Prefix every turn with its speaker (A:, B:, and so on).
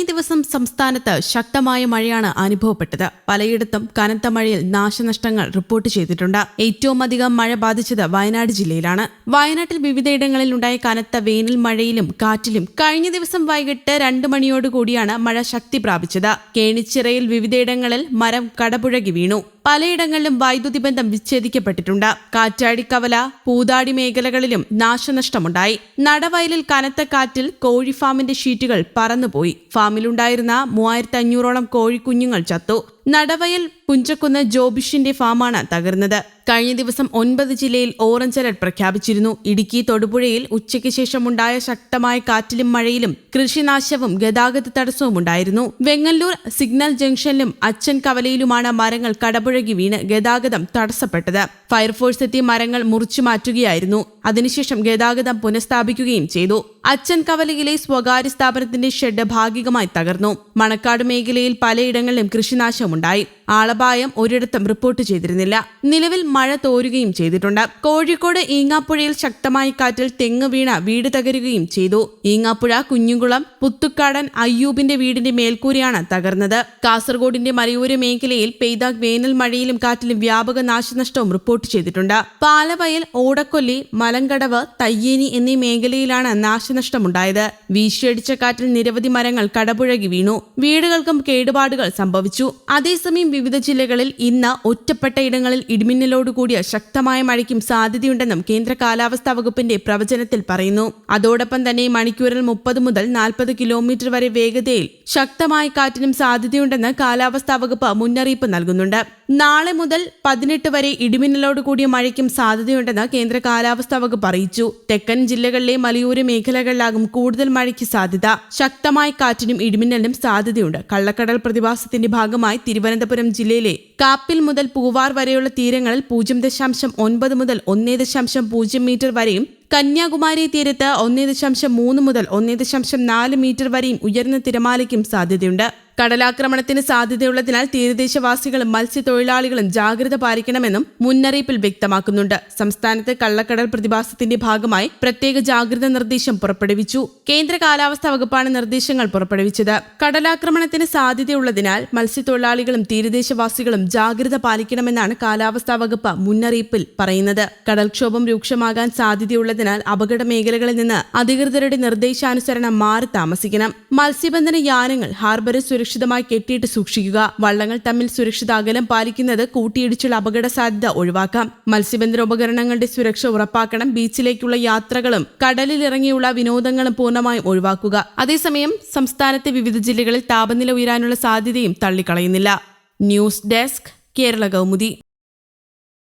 A: കഴിഞ്ഞ ദിവസം സംസ്ഥാനത്ത് ശക്തമായ മഴയാണ് അനുഭവപ്പെട്ടത് പലയിടത്തും കനത്ത മഴയിൽ നാശനഷ്ടങ്ങൾ റിപ്പോർട്ട് ചെയ്തിട്ടുണ്ട് ഏറ്റവും അധികം മഴ ബാധിച്ചത് വയനാട് ജില്ലയിലാണ് വയനാട്ടിൽ വിവിധയിടങ്ങളിൽ ഉണ്ടായ കനത്ത വേനൽ മഴയിലും കാറ്റിലും കഴിഞ്ഞ ദിവസം വൈകിട്ട് രണ്ടു മണിയോടുകൂടിയാണ് മഴ ശക്തി പ്രാപിച്ചത് കേണിച്ചിറയിൽ വിവിധയിടങ്ങളിൽ മരം കടപുഴകി വീണു പലയിടങ്ങളിലും വൈദ്യുതി ബന്ധം വിച്ഛേദിക്കപ്പെട്ടിട്ടുണ്ട് കാറ്റാടിക്കവല കവല പൂതാടി മേഖലകളിലും നാശനഷ്ടമുണ്ടായി നടവയലിൽ കനത്ത കാറ്റിൽ കോഴി ഫാമിന്റെ ഷീറ്റുകൾ പറന്നുപോയി ഫാമിലുണ്ടായിരുന്ന മൂവായിരത്തി അഞ്ഞൂറോളം കോഴിക്കുഞ്ഞുങ്ങൾ ചത്തു നടവയൽ പുഞ്ചക്കുന്ന് ജോബിഷിന്റെ ഫാമാണ് തകർന്നത് കഴിഞ്ഞ ദിവസം ഒൻപത് ജില്ലയിൽ ഓറഞ്ച് അലർട്ട് പ്രഖ്യാപിച്ചിരുന്നു ഇടുക്കി തൊടുപുഴയിൽ ഉച്ചയ്ക്ക് ശേഷമുണ്ടായ ശക്തമായ കാറ്റിലും മഴയിലും കൃഷിനാശവും ഗതാഗത തടസ്സവും ഉണ്ടായിരുന്നു വെങ്ങല്ലൂർ സിഗ്നൽ ജംഗ്ഷനിലും അച്ഛൻ കവലയിലുമാണ് മരങ്ങൾ കടപുഴകി വീണ് ഗതാഗതം തടസ്സപ്പെട്ടത് ഫയർഫോഴ്സ് എത്തി മരങ്ങൾ മുറിച്ചു മാറ്റുകയായിരുന്നു അതിനുശേഷം ഗതാഗതം പുനഃസ്ഥാപിക്കുകയും ചെയ്തു അച്ഛൻ കവലയിലെ സ്വകാര്യ സ്ഥാപനത്തിന്റെ ഷെഡ് ഭാഗികമായി തകർന്നു മണക്കാട് മേഖലയിൽ പലയിടങ്ങളിലും കൃഷിനാശം സമ്മർദ്ദമുണ്ടായി ആളപായം ഒരിടത്തും റിപ്പോർട്ട് ചെയ്തിരുന്നില്ല നിലവിൽ മഴ തോരുകയും ചെയ്തിട്ടുണ്ട് കോഴിക്കോട് ഈങ്ങാപ്പുഴയിൽ ശക്തമായ കാറ്റിൽ തെങ്ങ് വീണ വീട് തകരുകയും ചെയ്തു ഈങ്ങാപ്പുഴ കുഞ്ഞുകുളം പുത്തുക്കാടൻ അയ്യൂബിന്റെ വീടിന്റെ മേൽക്കൂരയാണ് തകർന്നത് കാസർഗോഡിന്റെ മലയോര മേഖലയിൽ പെയ്ത വേനൽ മഴയിലും കാറ്റിലും വ്യാപക നാശനഷ്ടവും റിപ്പോർട്ട് ചെയ്തിട്ടുണ്ട് പാലവയൽ ഓടക്കൊല്ലി മലങ്കടവ് തയ്യേനി എന്നീ മേഖലയിലാണ് നാശനഷ്ടമുണ്ടായത് വീശിയടിച്ച കാറ്റിൽ നിരവധി മരങ്ങൾ കടപുഴകി വീണു വീടുകൾക്കും കേടുപാടുകൾ സംഭവിച്ചു അതേസമയം വിവിധ ജില്ലകളിൽ ഇന്ന് ഒറ്റപ്പെട്ട ഇടങ്ങളിൽ ഇടിമിന്നലോടുകൂടിയ ശക്തമായ മഴയ്ക്കും സാധ്യതയുണ്ടെന്നും കേന്ദ്ര കാലാവസ്ഥാ വകുപ്പിന്റെ പ്രവചനത്തിൽ പറയുന്നു അതോടൊപ്പം തന്നെ മണിക്കൂറിൽ മുപ്പത് മുതൽ നാൽപ്പത് കിലോമീറ്റർ വരെ വേഗതയിൽ ശക്തമായ കാറ്റിനും സാധ്യതയുണ്ടെന്ന് കാലാവസ്ഥാ വകുപ്പ് മുന്നറിയിപ്പ് നൽകുന്നുണ്ട് നാളെ മുതൽ പതിനെട്ട് വരെ ഇടിമിന്നലോട് കൂടിയ മഴയ്ക്കും സാധ്യതയുണ്ടെന്ന് കേന്ദ്ര കാലാവസ്ഥാ വകുപ്പ് അറിയിച്ചു തെക്കൻ ജില്ലകളിലെ മലയോര മേഖലകളിലാകും കൂടുതൽ മഴയ്ക്ക് സാധ്യത ശക്തമായ കാറ്റിനും ഇടിമിന്നലിനും സാധ്യതയുണ്ട് കള്ളക്കടൽ പ്രതിഭാസത്തിന്റെ ഭാഗമായി തിരുവനന്തപുരം ജില്ലയിലെ കാപ്പിൽ മുതൽ പൂവാർ വരെയുള്ള തീരങ്ങളിൽ പൂജ്യം ദശാംശം ഒൻപത് മുതൽ ഒന്നേ ദശാംശം പൂജ്യം മീറ്റർ വരെയും കന്യാകുമാരി തീരത്ത് ഒന്നേ ദശാംശം മൂന്ന് മുതൽ ഒന്നേ ദശാംശം നാല് മീറ്റർ വരെയും ഉയർന്ന തിരമാലയ്ക്കും സാധ്യതയുണ്ട് കടലാക്രമണത്തിന് സാധ്യതയുള്ളതിനാൽ തീരദേശവാസികളും മത്സ്യത്തൊഴിലാളികളും ജാഗ്രത പാലിക്കണമെന്നും മുന്നറിയിപ്പിൽ വ്യക്തമാക്കുന്നുണ്ട് സംസ്ഥാനത്ത് കള്ളക്കടൽ പ്രതിഭാസത്തിന്റെ ഭാഗമായി പ്രത്യേക ജാഗ്രത നിർദ്ദേശം പുറപ്പെടുവിച്ചു കേന്ദ്ര കാലാവസ്ഥാ വകുപ്പാണ് നിർദ്ദേശങ്ങൾ പുറപ്പെടുവിച്ചത് കടലാക്രമണത്തിന് സാധ്യതയുള്ളതിനാൽ മത്സ്യത്തൊഴിലാളികളും തീരദേശവാസികളും ജാഗ്രത പാലിക്കണമെന്നാണ് കാലാവസ്ഥാ വകുപ്പ് മുന്നറിയിപ്പിൽ പറയുന്നത് കടൽക്ഷോഭം രൂക്ഷമാകാൻ സാധ്യതയുള്ളത് ആയതിനാൽ അപകട മേഖലകളിൽ നിന്ന് അധികൃതരുടെ നിർദ്ദേശാനുസരണം മാറി താമസിക്കണം മത്സ്യബന്ധന യാനങ്ങൾ ഹാർബറിൽ സുരക്ഷിതമായി കെട്ടിയിട്ട് സൂക്ഷിക്കുക വള്ളങ്ങൾ തമ്മിൽ സുരക്ഷിത അകലം പാലിക്കുന്നത് കൂട്ടിയിടിച്ചുള്ള അപകട സാധ്യത ഒഴിവാക്കാം മത്സ്യബന്ധന ഉപകരണങ്ങളുടെ സുരക്ഷ ഉറപ്പാക്കണം ബീച്ചിലേക്കുള്ള യാത്രകളും കടലിലിറങ്ങിയുള്ള വിനോദങ്ങളും പൂർണ്ണമായും ഒഴിവാക്കുക അതേസമയം സംസ്ഥാനത്തെ വിവിധ ജില്ലകളിൽ താപനില ഉയരാനുള്ള സാധ്യതയും തള്ളിക്കളയുന്നില്ല ന്യൂസ് ഡെസ്ക് കേരള കൗമുദി